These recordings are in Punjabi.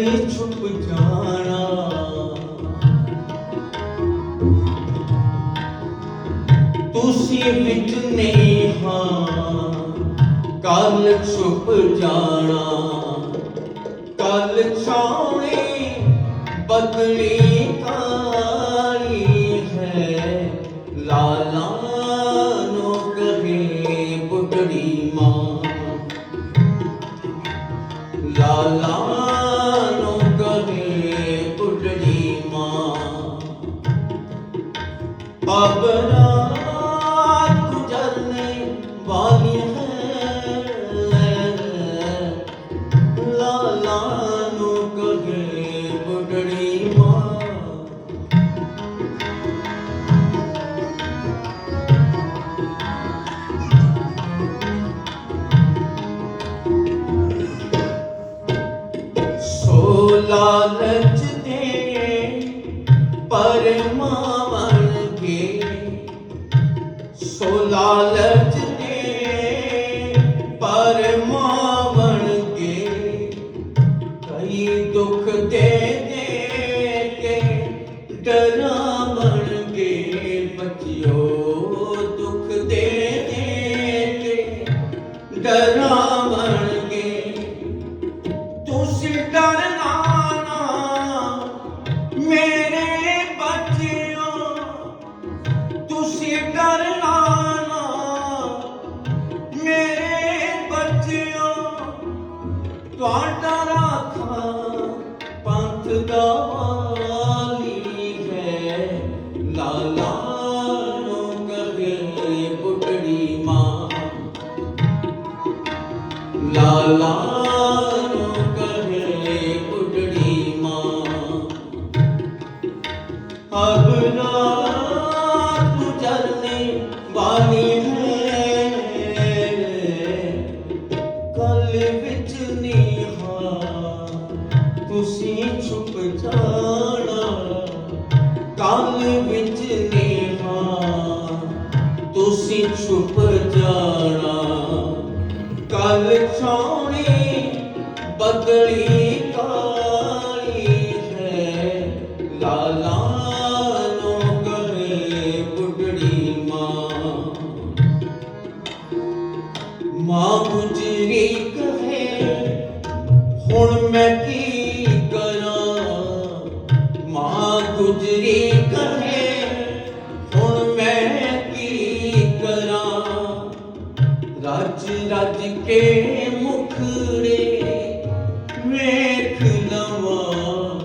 ਕੱਲ ਛੁਪ ਜਾਣਾ ਤੁਸੀਂ ਵਿੱਚ ਨੇਹਾ ਕੱਲ ਛੁਪ ਜਾਣਾ। ਕੱਲ ਛਾਉਣੀ ਬਦਲੀ ਕਾਲੀ ਹੈ। ਲਾਲਾ ਨੂੰ ਕਹੇ ਬੁੱਢੜੀ ਮਾਂ। ਲਾਲਾ ਲਾਲਚ ਦੇ ਪਰਮਾਵਨ ਕੇ। ਸੋ ਲਾਲਚ ਦੇ ਪਰਮਾਵਨ ਕੇ। ਕਈ ਦੁੱਖ ਦੇ ਮੇਰੇ ਬੱਚਿਓ, ਤੁਸੀਂ ਡਰਨਾ ਨਾ ਮੇਰੇ ਬੱਚਿਓ, ਤੁਹਾਡਾ ਰਾਖਾ ਪੰਥ ਦਾ ਵਾਲੀ ਹੈ। ਲਾਲਾ ਨੂੰ ਕਹੇ ਬੁੱਢੜੀ ਮਾਂ। ਲਾਲਾ ਛੁਪ ਜਾਣਾ। ਕੱਲ ਛਾਉਣੀ ਬਦਲੀ ਕਾਲੀ ਹੈ। ਲਾਲਾ ਨੂੰ ਕਹੇ ਬੁੱਢੜੀ ਮਾਂ। ਮਾਂ ਗੁਜਰੀ ਕਹੇ, ਹੁਣ ਮੈਂ ਕੀ ਕਰਾਂ? ਮਾਂ ਗੁਜਰੀ ਕਹੇ ਰੱਜ ਰੱਜ ਕੇ ਮੁਖੜੇ, ਵੇਖ ਲਵਾਂ।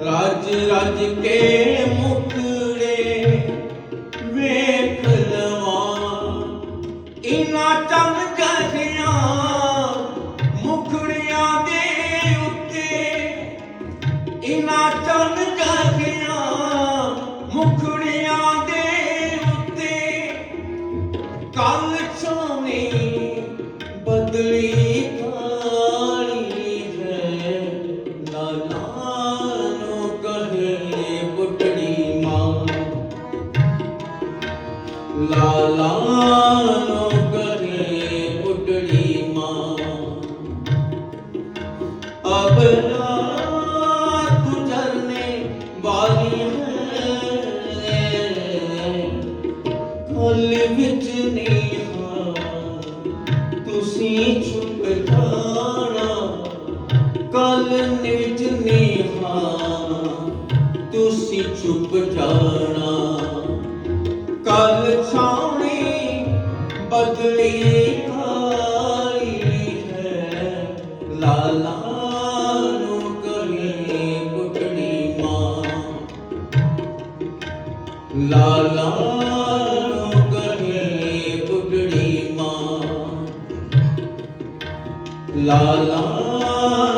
ਰੱਜ ਰੱਜ ਕੇ ਮੁਖੜੇ, ਵੇਖ ਲਵਾਂ। ਇਨਾ ਚੰਨ ਗਹਿਆਂ ਮੁਖੜਿਆਂ ਦੇ ਉੱਤੇ ਇਨਾ ਚੰਨ ਗਹਿਆਂ ਮੁਖੜਿਆਂ ਦੇ ਉੱਤੇ। ਕੱਲ ਕੱਲ ਵਿੱਚ ਨੇਹਾ ਤੁਸੀਂ ਚੁੱਪ ਜਾਣਾ। ਕੱਲ ਵਿੱਚ ਹਾਂ ਤੁਸੀਂ ਚੁੱਪ ਜਾਣਾ। ਕੱਲ ਛਾਉਣੀ ਬਦਲੀ ਕਾਲੀ ਹੈ। ਲਾਲਾ ਨੂੰ ਕਹੇ ਬੁੱਢੜੀ la la